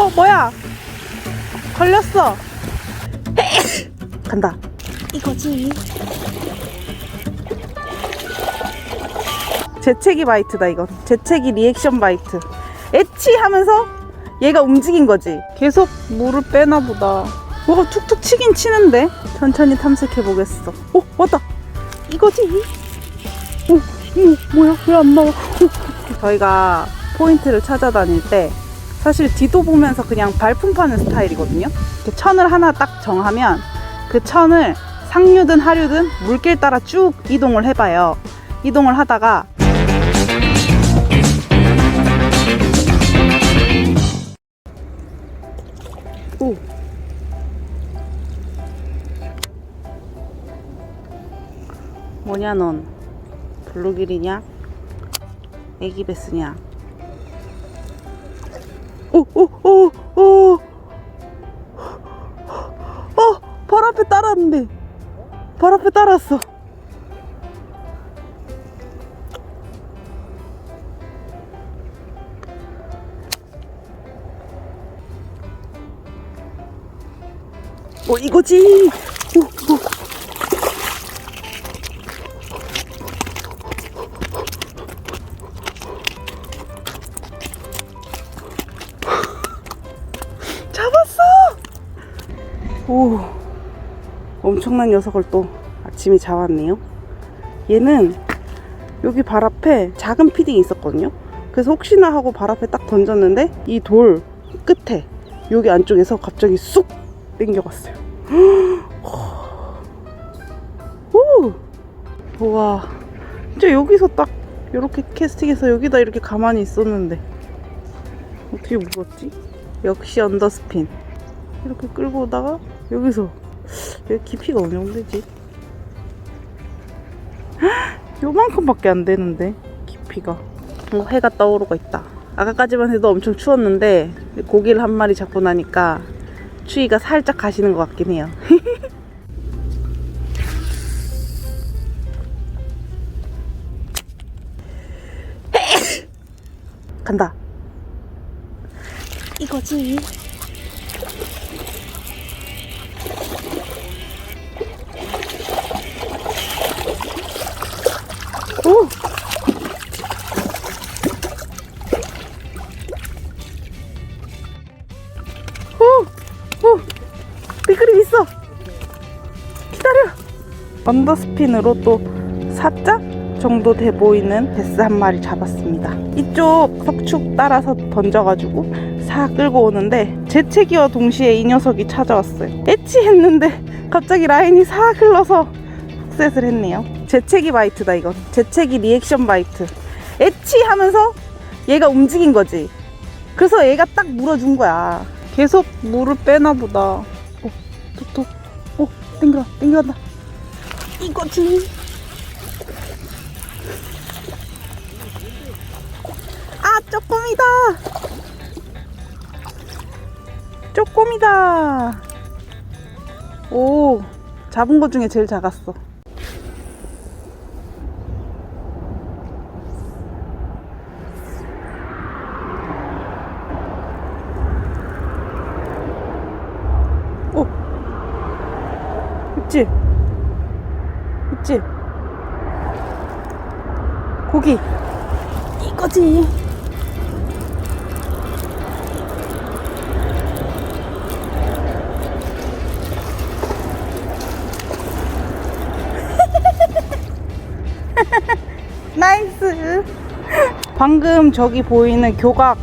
어 뭐야? 걸렸어. 간다. 이거지 재채기 바이트다 이건 재채기 리액션 바이트. 엣치 하면서 얘가 움직인 거지. 계속 물을 빼나 보다. 뭐가 툭툭 치긴 치는데? 천천히 탐색해 보겠어. 오 왔다. 이거지? 오, 오 뭐야? 왜 안 나와? 오. 저희가 포인트를 찾아다닐 때 사실 뒤도 보면서 그냥 발품 파는 스타일이거든요. 이렇게 천을 하나 딱 정하면 그 천을 상류든 하류든 물길 따라 쭉 이동을 해봐요. 이동을 하다가 오. 뭐냐 넌? 블루길이냐 애기 베스냐 오오오오 어, 발 앞에 따랐는데. 발 앞에 따랐어. 어, 이거지. 엄청난 녀석을 또 아침에 잡았네요. 얘는 여기 발 앞에 작은 피딩이 있었거든요. 그래서 혹시나 하고 발 앞에 딱 던졌는데 이 돌 끝에 여기 안쪽에서 갑자기 쑥 당겨갔어요. 오, 우와, 진짜 여기서 딱 이렇게 캐스팅해서 여기다 이렇게 가만히 있었는데 어떻게 물었지? 역시 언더스핀. 이렇게 끌고 오다가 여기서 여기 깊이가 어느 정도 되지? 요만큼밖에 안 되는데 깊이가. 어, 해가 떠오르고 있다. 아까까지만 해도 엄청 추웠는데 고기를 한 마리 잡고 나니까 추위가 살짝 가시는 것 같긴 해요. 간다. 이거지 오! 오! 오! 미끄럼 있어! 기다려! 언더스핀으로 또 4자 정도 돼 보이는 베스 한 마리 잡았습니다. 이쪽 석축 따라서 던져가지고 사 끌고 오는데 재채기와 동시에 이 녀석이 찾아왔어요. 애치했는데 갑자기 라인이 사 흘러서 훅셋을 했네요. 재채기 바이트다 이건. 재채기 리액션 바이트. 엣치 하면서 얘가 움직인 거지. 그래서 얘가 딱 물어준 거야. 계속 물을 빼나 보다. 오, 톡톡. 오, 땡겨, 땡겨간다. 이거지. 아, 쪼꼬미다. 쪼꼬미다. 오, 잡은 것 중에 제일 작았어. 오! 있지? 있지? 고기! 이거지! 나이스! 방금 저기 보이는 교각에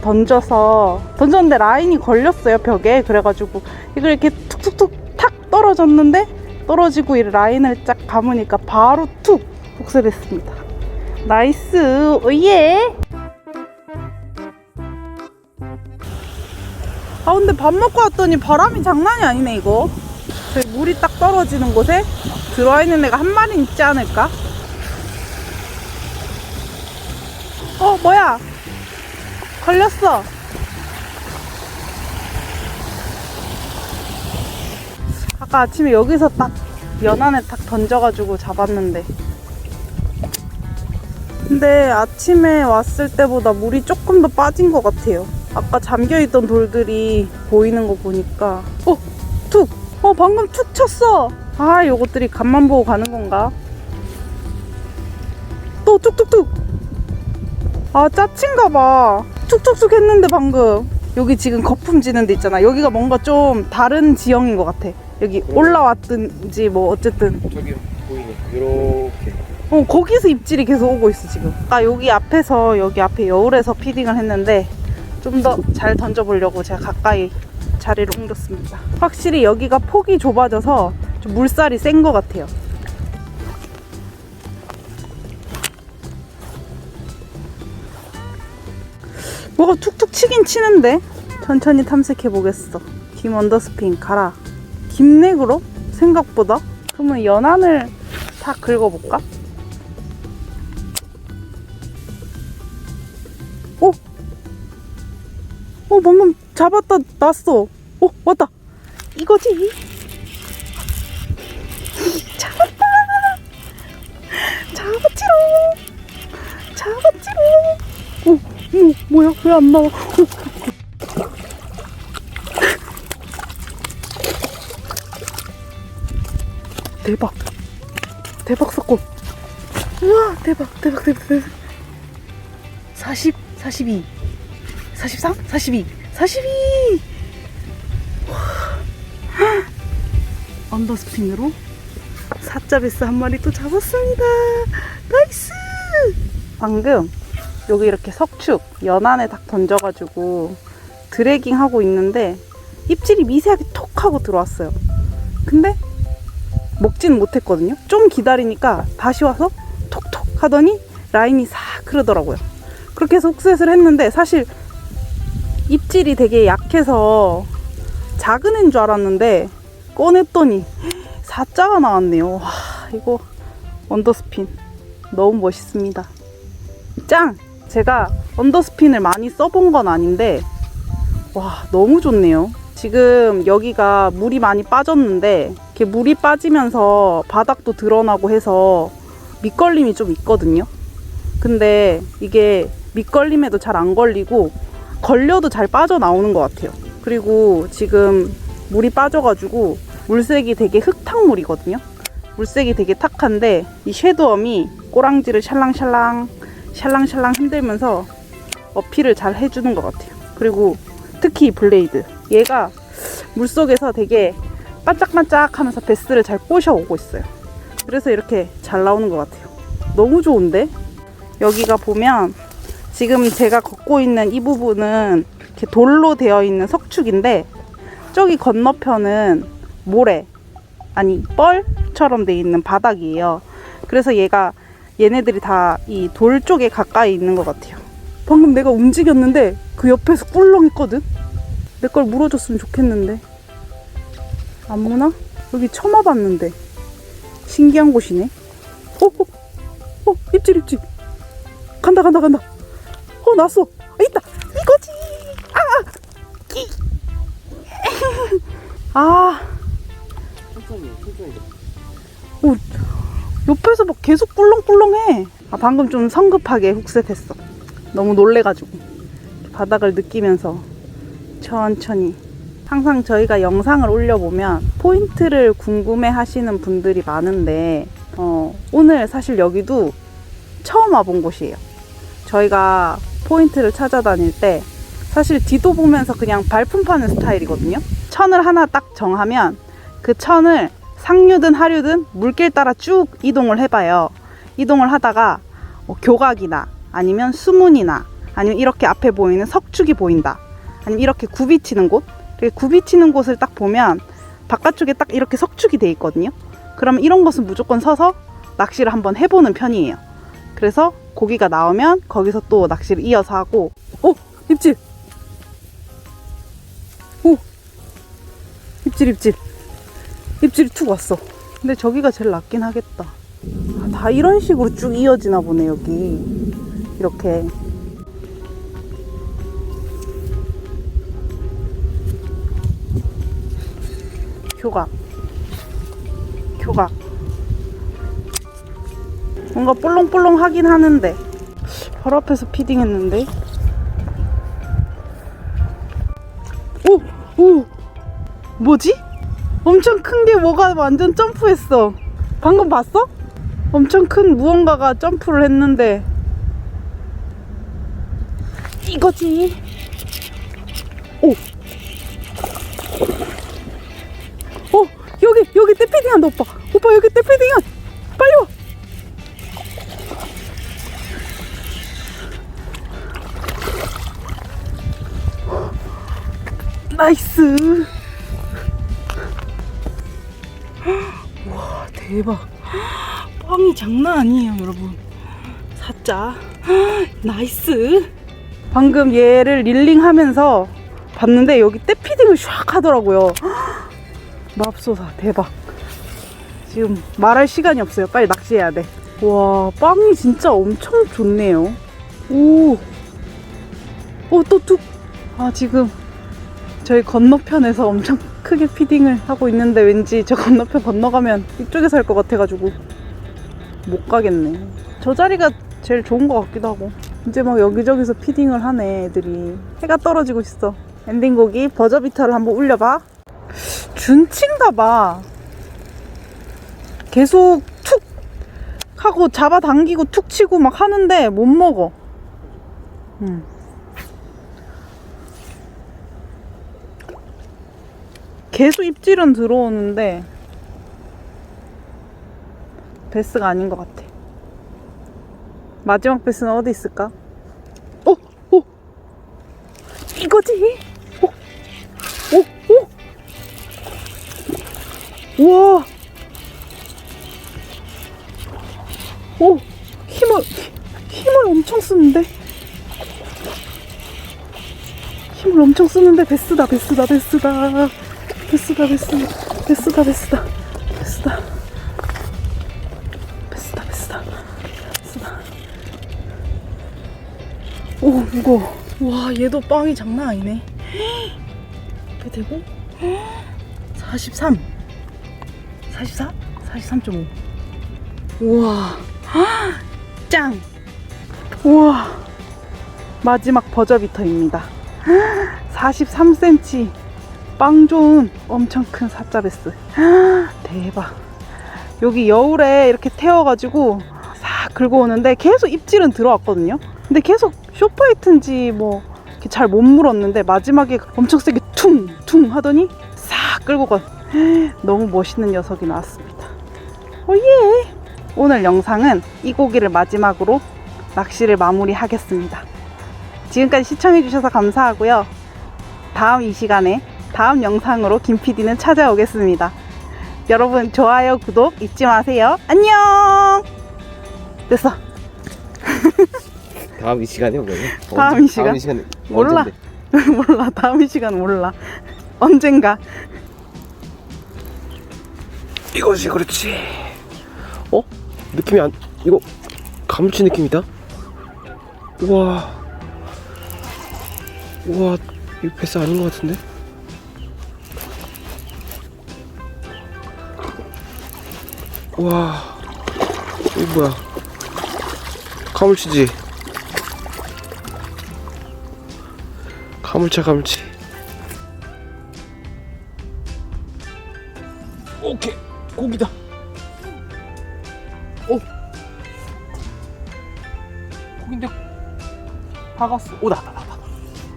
던져서 던졌는데 라인이 걸렸어요 벽에 그래가지고 이걸 이렇게 툭툭툭 탁 떨어졌는데 떨어지고 이 라인을 쫙 감으니까 바로 툭 복사됐습니다 나이스. 오예 아 근데 밥 먹고 왔더니 바람이 장난이 아니네 이거. 저기 물이 딱 떨어지는 곳에 들어와 있는 애가 한 마리 있지 않을까? 어 뭐야? 걸렸어. 아까 아침에 여기서 딱 연안에 딱 던져가지고 잡았는데 근데 아침에 왔을 때보다 물이 조금 더 빠진 것 같아요 아까 잠겨있던 돌들이 보이는 거 보니까 어! 툭! 어 방금 툭 쳤어! 아 요것들이 간만 보고 가는 건가? 또 툭툭툭! 아 짜친가 봐 툭툭툭 했는데 방금 여기 지금 거품 지는 데 있잖아 여기가 뭔가 좀 다른 지형인 것 같아 여기 올라왔든지 뭐 어쨌든 저기 보이네. 이렇게. 어 거기서 입질이 계속 오고 있어 지금. 아 여기 앞에서 여기 앞에 여울에서 피딩을 했는데 좀 더 잘 던져보려고 제가 가까이 자리를 옮겼습니다. 확실히 여기가 폭이 좁아져서 좀 물살이 센 것 같아요. 뭐가 툭툭 치긴 치는데 천천히 탐색해 보겠어. 김 언더스핀 가라. 김넥으로? 생각보다? 그러면 연안을 다 긁어볼까? 어? 어 방금 잡았다 놨어. 어 왔다. 이거지? 잡았다. 잡았지롱. 잡았지롱. 어 뭐, 뭐야? 왜 안 나와? 어. 대박. 대박 사건. 우와 대박 대박 대박 대박. 40 42 43 42 42 와. 언더스핀으로 사자 베스 한 마리 또 잡았습니다. 나이스! 방금 여기 이렇게 석축 연안에 딱 던져가지고 드래깅 하고 있는데 입질이 미세하게 톡 하고 들어왔어요. 근데 먹지는 못했거든요. 좀 기다리니까 다시 와서 톡톡 하더니 라인이 싹 흐르더라고요. 그렇게 해서 흡수를 했는데 사실 입질이 되게 약해서 작은 애인 줄 알았는데 꺼냈더니 사자가 나왔네요. 와, 이거 언더스핀 너무 멋있습니다. 짱! 제가 언더스핀을 많이 써본 건 아닌데 와 너무 좋네요. 지금 여기가 물이 많이 빠졌는데 이렇게 물이 빠지면서 바닥도 드러나고 해서 밑걸림이 좀 있거든요. 근데 이게 밑걸림에도 잘 안 걸리고 걸려도 잘 빠져나오는 것 같아요. 그리고 지금 물이 빠져가지고 물색이 되게 흙탕물이거든요. 물색이 되게 탁한데 이 섀도엄이 꼬랑지를 샬랑샬랑 샬랑샬랑 흔들면서 어필을 잘 해주는 것 같아요. 그리고 특히 이 블레이드 얘가 물속에서 되게 반짝반짝 하면서 베스를 잘 꼬셔오고 있어요. 그래서 이렇게 잘 나오는 것 같아요. 너무 좋은데? 여기가 보면 지금 제가 걷고 있는 이 부분은 이렇게 돌로 되어 있는 석축인데 저기 건너편은 모래 아니 뻘처럼 돼 있는 바닥이에요. 그래서 얘가 얘네들이 다 이 돌 쪽에 가까이 있는 것 같아요. 방금 내가 움직였는데 그 옆에서 꿀렁했거든? 내 걸 물어줬으면 좋겠는데. 안 무나? 여기 처음 와봤는데. 신기한 곳이네. 어, 어, 어, 입질, 입질. 간다, 간다, 간다. 어, 났어. 아, 있다. 이거지. 아, 기. 아, 천천히. 오, 옆에서 막 계속 꿀렁꿀렁해. 아, 방금 좀 성급하게 훅셋했어. 너무 놀래가지고. 바닥을 느끼면서 천천히. 항상 저희가 영상을 올려보면 포인트를 궁금해 하시는 분들이 많은데, 어, 오늘 사실 여기도 처음 와본 곳이에요. 저희가 포인트를 찾아다닐 때 사실 뒤도 보면서 그냥 발품 파는 스타일이거든요. 천을 하나 딱 정하면 그 천을 상류든 하류든 물길 따라 쭉 이동을 해봐요. 이동을 하다가 뭐 교각이나 아니면 수문이나 아니면 이렇게 앞에 보이는 석축이 보인다. 아니면 이렇게 굽이 치는 곳. 이렇게 굽이 치는 곳을 딱 보면 바깥쪽에 딱 이렇게 석축이 돼 있거든요. 그러면 이런 것은 무조건 서서 낚시를 한번 해보는 편이에요. 그래서 고기가 나오면 거기서 또 낚시를 이어서 하고. 오 입질! 오! 입질 입질. 입질이 툭 왔어. 근데 저기가 제일 낫긴 하겠다. 아, 다 이런 식으로 쭉 이어지나 보네 여기. 이렇게. 교각. 교각 뭔가 볼렁볼렁 하긴 하는데 바로 앞에서 피딩했는데 오, 오, 뭐지? 엄청 큰 게 뭐가 완전 점프했어. 방금 봤어? 엄청 큰 무언가가 점프를 했는데 이거지. 오, 어 여기 여기 떼피딩한다 오빠. 오빠 여기 떼피딩한. 빨리 와. 나이스. 와 대박. 빵이 장난 아니에요 여러분. 사자. 나이스. 방금 얘를 릴링 하면서 봤는데 여기 떼피딩을 샥 하더라고요. 맙소사 대박. 지금 말할 시간이 없어요. 빨리 낚시해야 돼. 와 빵이 진짜 엄청 좋네요. 오. 오또 툭. 아 지금 저희 건너편에서 엄청 크게 피딩을 하고 있는데 왠지 저 건너편 건너가면 이쪽에서 할 것 같아가지고 못 가겠네. 저 자리가 제일 좋은 것 같기도 하고 이제 막 여기저기서 피딩을 하네 애들이 해가 떨어지고 있어. 엔딩곡이 버저비터를 한번 울려봐. 준치인가 봐. 계속 툭 하고 잡아당기고 툭 치고 막 하는데 못 먹어. 음. 계속 입질은 들어오는데 베스가 아닌 것 같아. 마지막 베스는 어디 있을까? 어, 오, 이거지? 오, 오, 오, 우와, 오, 힘을 힘을 엄청 쓰는데. 힘을 엄청 쓰는데 베스다 베스다 베스다 베스다 베스다 베스다 베스다 베스다. 베스다 베스다 베스다. 오 무거워 와 얘도 빵이 장난 아니네. 배 되고? 43 44 43.5 우와. 짱. 우와. 마지막 버저비터입니다. 43cm 빵 좋은 엄청 큰 사자베스. 대박. 여기 여울에 이렇게 태워가지고 싹 긁어 오는데 계속 입질은 들어왔거든요. 근데 계속 쇼파이트인지 뭐 잘 못 물었는데 마지막에 엄청 세게 퉁퉁 하더니 싹 끌고 가. 너무 멋있는 녀석이 나왔습니다. 오예. 오늘 영상은 이 고기를 마지막으로 낚시를 마무리하겠습니다. 지금까지 시청해주셔서 감사하고요. 다음 이 시간에 다음 영상으로 김PD는 찾아오겠습니다. 여러분 좋아요, 구독 잊지 마세요. 안녕! 됐어. 다음 이 시간에 오면 다음 이 시간? 다음 이 시간에 몰라. 몰라. 다음 이 시간 몰라. 언젠가. 이거지 그렇지 어? 느낌이 안 이거 가물치 느낌이다 우와 우와 이거 패스 아닌 것 같은데 와 이거 뭐야? 가물치지. 가물치야 가물치. 오케이 고기다. 오. 고기인데 박았어. 오 나다 나다.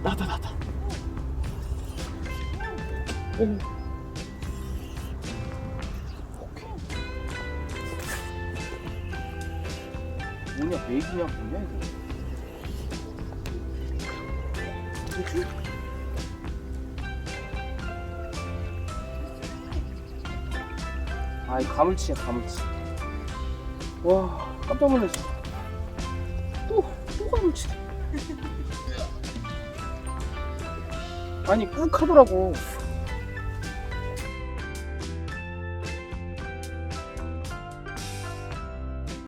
나다 나다. 오 베이비냐 뭐냐 이거. 그치? 아이 가물치야 가물치. 와 깜짝 놀랐어. 또, 또 가물치. 아니 꾹 하더라고